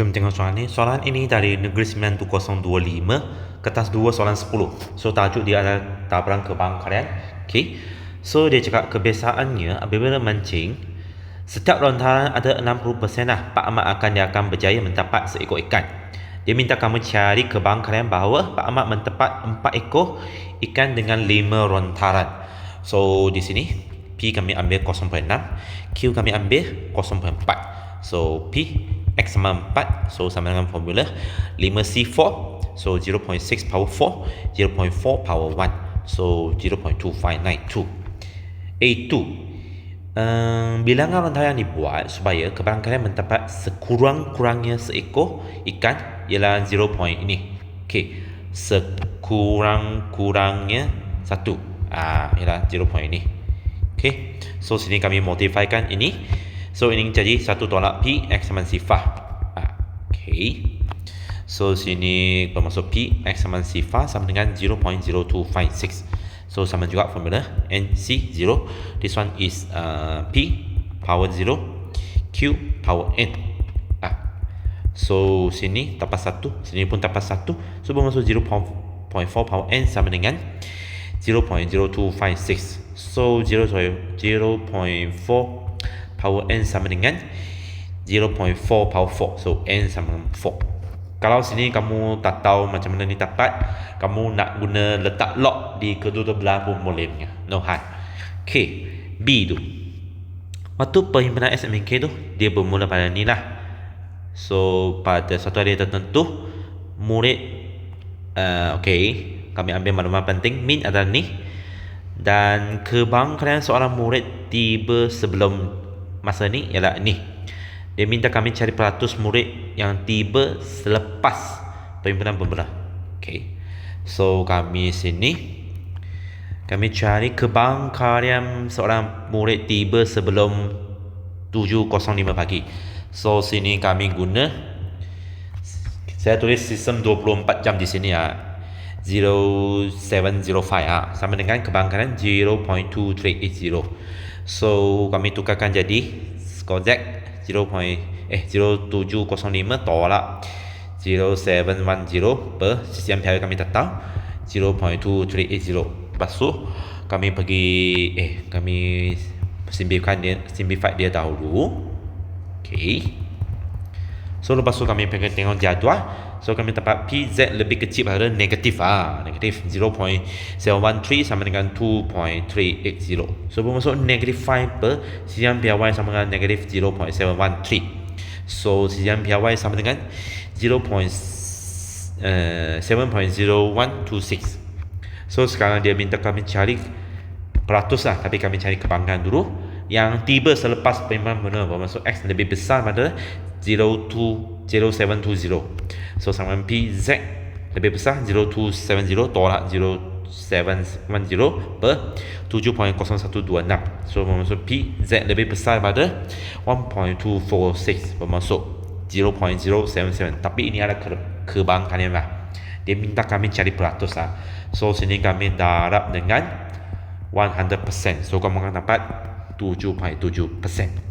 Jom tengok soalan ni. Soalan ini dari Negeri 92025 kertas 2 soalan 10. So tajuk dia adalah taburan kebang kalian. Okay. So dia cakap kebiasaannya apabila mancing setiap lontaran ada 60% lah Pak Ahmad akan dia akan berjaya mendapat seekor ikan. Dia minta kamu cari kebang kalian bahawa Pak Ahmad mendapat 4 ekor ikan dengan 5 lontaran. So di sini P kami ambil 0.6, Q kami ambil 0.4. So P X sama 4 So sama dengan formula 5C4 So 0.6 power 4 0.4 power 1 So 0.2592 A2 um, Bilangan rantai yang dibuat Supaya kebarangkalian mendapat Sekurang-kurangnya seekor ikan Ialah 0. ini Okay Sekurang-kurangnya Satu Ah, Ialah 0. ini Okay So sini kami modifykan ini So ini jadi satu tolak P X sama sifar ah, Okay. So sini bermaksud P X sama sifar sama dengan 0.0256 So sama juga formula NC 0 This one is uh, P power 0 Q power N. Ah. So sini tapas satu. Sini pun tapas satu. So bermaksud 0.4 power N sama dengan 0.0256 So 0.4 power n sama dengan 0.4 power 4 so n sama dengan 4 kalau sini kamu tak tahu macam mana ni dapat kamu nak guna letak lock di kedua-dua belah pun boleh punya. No hard ok B tu. Waktu perhimpunan SMK tu dia bermula pada ni lah. So pada satu hari tertentu murid uh, ok kami ambil maklumat penting min adalah ni dan kebangkalian seorang murid tiba sebelum masa ni ialah ni. Dia minta kami cari peratus murid yang tiba selepas perhimpunan pembelah. Okay. so kami sini. Kami cari kebangkarian seorang murid tiba sebelum 7.05 pagi. So sini kami guna. Saya tulis sistem 24 jam di sini ya 0705 ya sama dengan kebangkaran 0.2380 So kami tukarkan jadi skor Z 0. eh 0705 tolak. 0710 per sisian pihak kami tahu 0.2380 lepas tu kami pergi eh kami simplifikan dia simplify dia dahulu. Okay. So lepas tu kami pergi tengok jadual So kami dapat PZ lebih kecil pada negatif ah negatif 0.713 sama dengan 2.380. So bermaksud negatif 5 per sisian PY sama dengan negatif 0.713. So sisian PY sama dengan 0.7.0126. Uh, so sekarang dia minta kami cari peratus lah tapi kami cari kebanggaan dulu yang tiba selepas perhimpunan benar bermaksud X lebih besar pada 0720 so sama P Z lebih besar 0270 tolak 0710 per 7.0126 so bermaksud P Z lebih besar pada 1.246 bermaksud 0.077 tapi ini ada ke kebangkannya lah. Dia minta kami cari peratus lah. So sini kami darab dengan 100% so kamu akan dapat 7.7%